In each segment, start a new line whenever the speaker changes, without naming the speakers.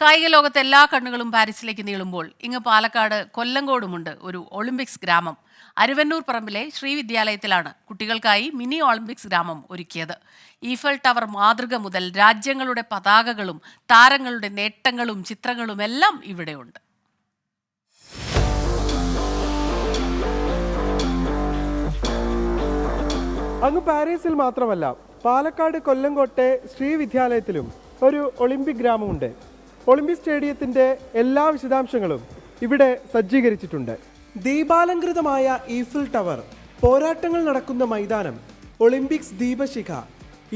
കായിക ലോകത്തെ എല്ലാ കണ്ണുകളും പാരീസിലേക്ക് നീളുമ്പോൾ ഇങ്ങ് പാലക്കാട് കൊല്ലങ്കോടുമുണ്ട് ഒരു ഒളിമ്പിക്സ് ഗ്രാമം. അരുവന്നൂർ പറമ്പിലെ ശ്രീവിദ്യാലയത്തിലാണ് കുട്ടികൾക്കായി മിനി ഒളിമ്പിക്സ് ഗ്രാമം ഒരുക്കിയത്. ഈഫൽ ടവർ മാതൃക മുതൽ രാജ്യങ്ങളുടെ പതാകകളും താരങ്ങളുടെ നേട്ടങ്ങളും ചിത്രങ്ങളും എല്ലാം ഇവിടെയുണ്ട്.
അങ്ങ് പാരീസിൽ മാത്രമല്ല പാലക്കാട് കൊല്ലങ്കോട്ടെ ശ്രീവിദ്യാലയത്തിലും ഒരു ഒളിമ്പിക് ഗ്രാമമുണ്ട്. ഒളിമ്പിക് സ്റ്റേഡിയത്തിന്റെ എല്ലാ വിശദാംശങ്ങളും ഇവിടെ സജ്ജീകരിച്ചിട്ടുണ്ട്. ദീപാലങ്കൃതമായ ഈഫിൽ ടവർ പോരാട്ടങ്ങൾ നടക്കുന്ന മൈതാനം ഒളിമ്പിക്സ് ദീപശിഖ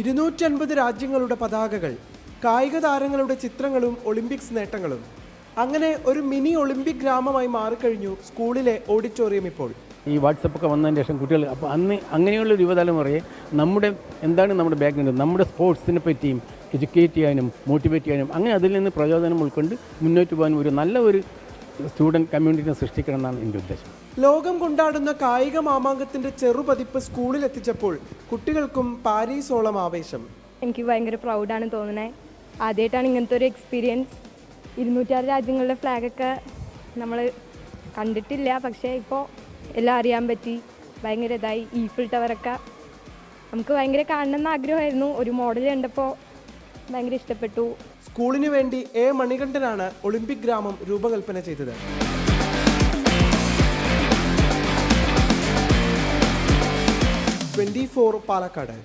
ഇരുന്നൂറ്റി അൻപത് രാജ്യങ്ങളുടെ പതാകകൾ കായിക താരങ്ങളുടെ ചിത്രങ്ങളും ഒളിമ്പിക്സ് നേട്ടങ്ങളും. അങ്ങനെ ഒരു മിനി ഒളിമ്പിക് ഗ്രാമമായി മാറിക്കഴിഞ്ഞു സ്കൂളിലെ ഓഡിറ്റോറിയം ഇപ്പോൾ.
ഈ വാട്സപ്പ് ഒക്കെ വന്നതിന് ശേഷം കുട്ടികൾ അപ്പോൾ അന്ന് അങ്ങനെയുള്ള യുവതലമുറയെ നമ്മുടെ എന്താണ് നമ്മുടെ ബാക്ക്ഗ്രൗണ്ട് നമ്മുടെ സ്പോർട്സിനെ പറ്റിയും എഡ്യൂക്കേറ്റ് ചെയ്യാനും മോട്ടിവേറ്റ് ചെയ്യാനും അങ്ങനെ അതിൽ നിന്ന് പ്രചോദനം ഉൾക്കൊണ്ട് മുന്നോട്ട് പോകാനും ഒരു നല്ല ഒരു സ്റ്റുഡന്റ് കമ്മ്യൂണിറ്റിനെ സൃഷ്ടിക്കണം എന്നാണ് എന്റെ ഉദ്ദേശം.
ലോകം കൊണ്ടാടുന്ന കായിക മാമാങ്കത്തിന്റെ ചെറുപതിപ്പ് സ്കൂളിൽ എത്തിച്ചപ്പോൾ കുട്ടികൾക്കും പാരീസോളം ആവേശം.
എനിക്ക് ഭയങ്കര പ്രൗഡാണ് തോന്നുന്നത് ആദ്യമായിട്ടാണ് ഇങ്ങനത്തെ ഒരു എക്സ്പീരിയൻസ് ഇരുന്നൂറ്റാറ് രാജ്യങ്ങളുടെ ഫ്ലാഗൊക്കെ നമ്മൾ കണ്ടിട്ടില്ല. പക്ഷേ ഇപ്പോൾ എല്ലാം അറിയാൻ പറ്റി. ഭയങ്കര ഇതായി. ഈഫിൾ ടവറൊക്കെ നമുക്ക് ഭയങ്കര കാണണമെന്ന് ആഗ്രഹമായിരുന്നു. ഒരു മോഡൽ കണ്ടപ്പോൾ ഭയങ്കര ഇഷ്ടപ്പെട്ടു.
സ്കൂളിന് വേണ്ടി എ മണികണ്ഠനാണ് ഒളിമ്പിക് ഗ്രാമം രൂപകൽപ്പന ചെയ്തത്. Twenty four Palakkad.